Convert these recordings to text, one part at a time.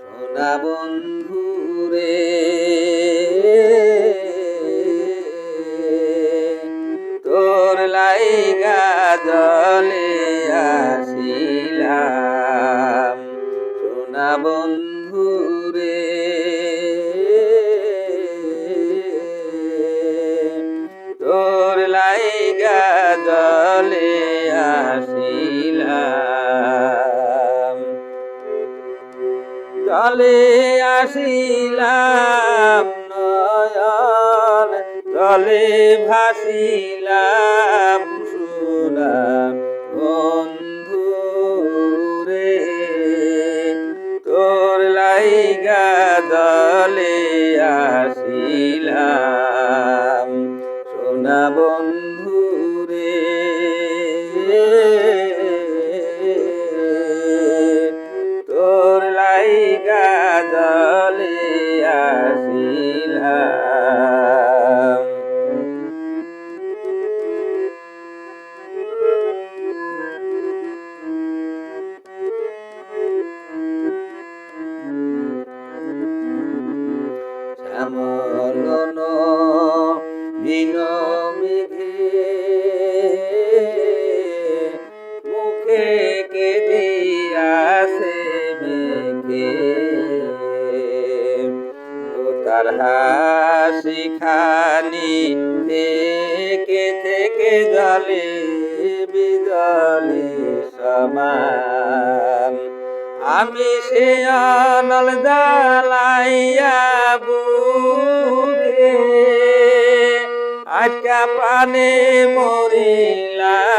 সোনা বন্ধু রে। তোর লাইগা জলে আসিলাম। সোনা বন্ধু জলে আসিলাম নয়ন জলে ভাসিলাম সুনাম বন্ধু রে তোর লাইগা জলে আসিলাম সোনা বন্ধু শ্যামলন দিন মেঘে মুখে কে দিয়াছে মেঘে। তার হাসি খানি থেকে থেকে জলে বিজলে সমান। আমি সে অনল জ্বালাইয়া বুকে আজকা পানে মরিলাম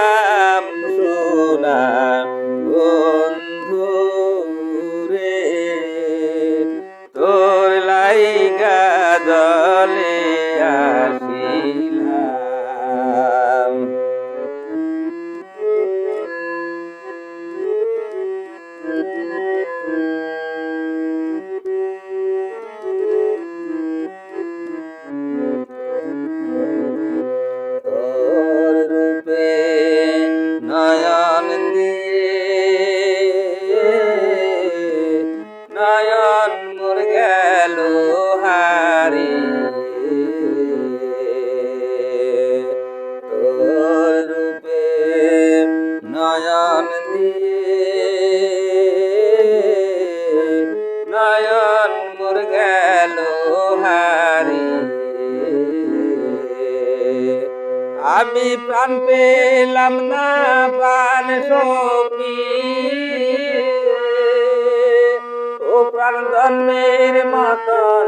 সোনা বন্ধু তোর লাইগা জলে আসিলাম আমি প্রাণ পেলাম না, প্রাণ সখী। ও প্রাণ জন্মের মতন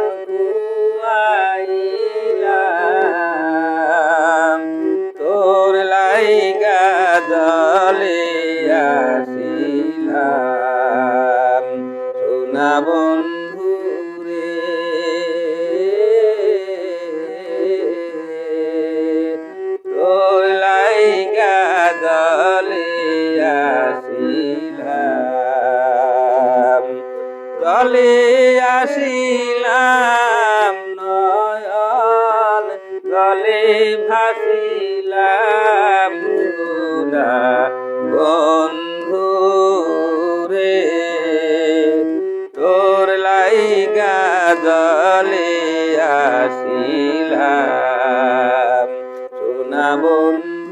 তোর লাইগা জলে আসিলাম। সোনা জলে আসিলাম নয়ন জলে ভাসিলাম সুরা বন্ধু রে। তোর লাইগা জলে আসিলাম সোনা বন্ধু